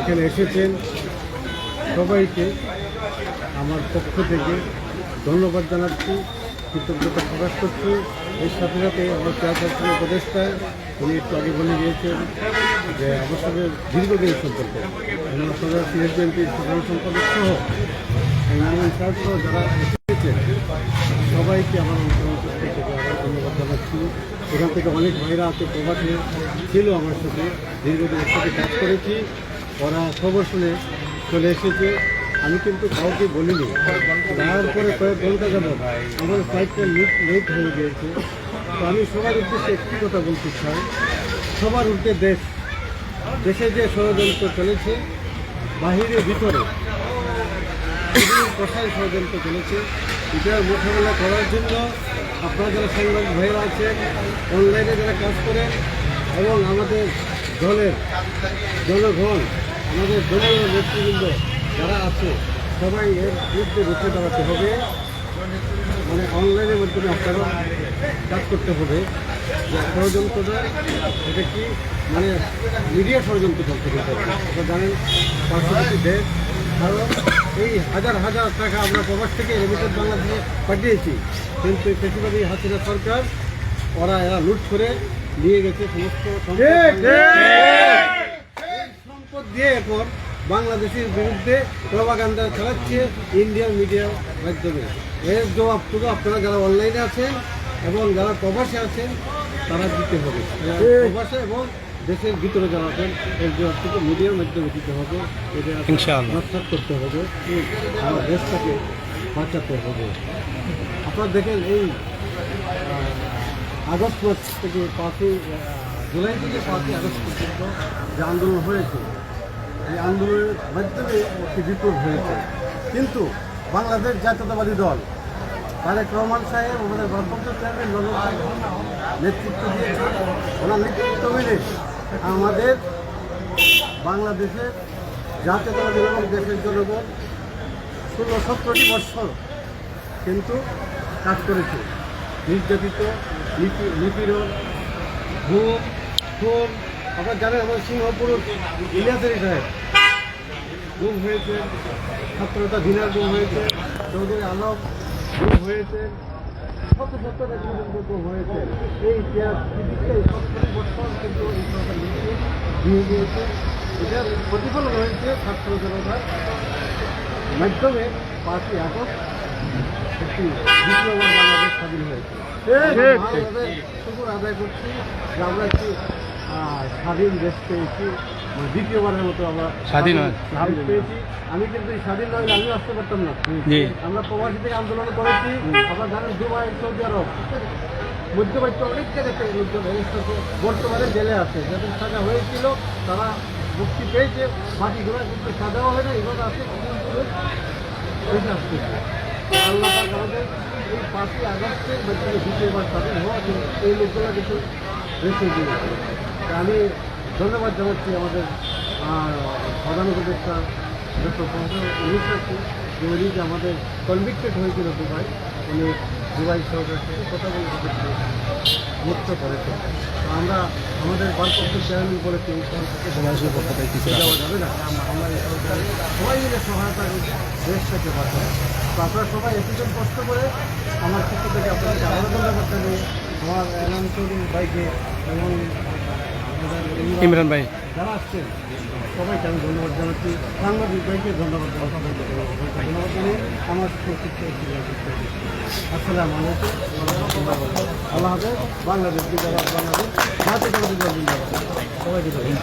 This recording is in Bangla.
এখানে এসেছেন সবাইকে আমার পক্ষ থেকে ধন্যবাদ জানাচ্ছি, কৃতজ্ঞতা প্রকাশ করছি। এর সাথে সাথে আমার চেয়ারপারসনের উপদেষ্টায় উনি একটু আগে বলে গিয়েছেন যে আমার সাথে দীর্ঘদিন সম্পর্ক। আমার সদর সিএস বিএনপির সাধারণ সম্পাদক সহ যারা এসেছেন, সবাইকে আমার ধন্যবাদ জানাচ্ছি। এখান থেকে অনেক ভাইরা আছে, প্রবাসে ছিল আমার সাথে দীর্ঘদিন একসাথে কাজ করেছি। ওরা খবর শুনে চলে এসেছে। আমি কিন্তু কাউকে বলিনি। যাওয়ার পরে কয়েক ঘণ্টা যাব আমার ফ্লাইটটা লেট লেট হয়ে গিয়েছে। তো আমি সবার উদ্দেশ্যে একটি কথা বলতে চাই। সবার উল্টে দেশ। দেশে যে ষড়যন্ত্র চলেছে, বাহিরে, ভিতরে। প্রসায় ষড়যন্ত্র চলেছে। এটার মোকাবেলা করার জন্য আপনারা যারা সাংবাদিক ভাইয়েরা আছেন অনলাইনে যারা কাজ করেন, এবং আমাদের দলের জনগণ আমাদের দলীয় নেতৃবৃন্দ যারা আছে, সবাই এর বিরুদ্ধে রুখে দাঁড়াতে হবে। মানে অনলাইনের মাধ্যমে আপনারা কাজ করতে হবে যে ষড়যন্ত্রটা, এটা কি মানে মিডিয়া ষড়যন্ত্র করতে হবে আপনারা জানেন, পার্শ্ববর্তী দেশ, কারণ এই হাজার হাজার টাকা আমরা প্রবাস থেকে রেমিটেড বাংলাদেশে পাঠিয়েছি। কিন্তু ফেসিবাদী হাসিনা সরকার, ওরা এরা লুট করে নিয়ে গেছে সমস্ত সম্পদ। দিয়ে। এখন বাংলাদেশের বিরুদ্ধে প্রভাকাণ্ডা চালাচ্ছে ইন্ডিয়ান মিডিয়ার মাধ্যমে। এর জবাবটুকু আপনারা যারা অনলাইনে আছেন এবং যারা প্রবাসে আছেন তারা দিতে হবে। প্রবাসে এবং দেশের ভিতরে যারা আছেন এর জবাবটুকু মিডিয়ার মাধ্যমে দিতে হবে। এটা। নস্বাত করতে হবে। আমার দেশটাকে বাঁচাতে হবে। আপনারা দেখেন এই আগস্ট থেকে পাঁচই জুলাই থেকে পাঁচই আগস্ট পর্যন্ত যে আন্দোলন হয়েছে, এই আন্দোলনের মাধ্যমে একটি বিপ্লব হয়েছে। কিন্তু বাংলাদেশ জাতীয়তাবাদী দল, তারেক রহমান সাহেব, আমাদের ভারপ্রাপ্ত চেয়ারম্যান নজর নেতৃত্ব দিয়েছে। ওনার নেতৃত্ব মিলে আমাদের বাংলাদেশের জাতীয়তাবাদী এবং দেশের জনগণ ষোলো সতেরোটি বৎসর কিন্তু কাজ করেছে। নির্যাতিত নিপি- নিপীড়ন ঘুম খুন, আপনারা জানেন আমার সিংহপুর ইলিয়াসের সাহেব গুম হয়েছে ছাত্রতা দিনার গুম হয়েছে, চৌধুরী আলম গুম হয়েছে শত শত গুম হয়েছে। এই ইতিহাস, পৃথিবীতে এই বছর কিন্তু এই সরকার দিয়ে দিয়েছে। এটার প্রতিফলন হয়েছে ছাত্র জনতার মাধ্যমে পাঁচই আগস্ট। একটি দ্বিতীয়বার বাংলাদেশ স্বাধীন হয়েছে শুকুর আদায় করছি যে আমরা একটি আহ, স্বাধীন দেশ পেয়েছি মানে দ্বিতীয়বারের মতো আমরা স্বাধীন পেয়েছি আমি কিন্তু এই স্বাধীন নয় আমিও আসতে পারতাম না। আমরা প্রবাসী থেকে আন্দোলন করেছি আপনারা জানেন দুবাই সৌদি আরব। মধ্যপ্রাচ্য অনেক জায়গাতে লোকজন arrest বর্তমানে জেলে আছে। যাদের সাজা হয়েছিল তারা মুক্তি পেয়েছে বাকিগুলো কিন্তু সাজাও হয় না এগুলো আছে দ্বিতীয়বার হওয়া এই লোকগুলো কিছু আমি ধন্যবাদ জানাচ্ছি আমাদের প্রধান উপদেষ্টা, ডক্টর প্রফেসর যে উনি যে আমাদের কনভিক্টেড হয়েছিল দুবাই, উনি দুবাই সরকারকে কথা বলে মুক্ত করেছে তো। আমরা আমাদের ভারপ্রাপ্ত চেয়ারম্যান বলেছি এই সরকারকে সমাজের পক্ষ থেকে কিছু যাওয়া যাবে না। আমরা এই সরকারে সবাই মিলে সহায়তা করে দেশটাকে বাঁচাবো তো আপনারা সবাই এতজন কষ্ট করে আমার পক্ষ থেকে আপনাদেরকে আরও ধন্যবাদ জানাই আমার এনাম চৌধুরী ভাইকে এবং ইমরান ভাই। যারা আসছেন সবাইকে আমি ধন্যবাদ জানাচ্ছি। সাংবাদিক ভাইকে ধন্যবাদ জানাচ্ছি। ধন্যবাদ জানিয়ে আমার আসসালামু আলাইকুম। আল্লাহ হাফেজ। বাংলাদেশ জিন্দাবাদ বাংলাদেশ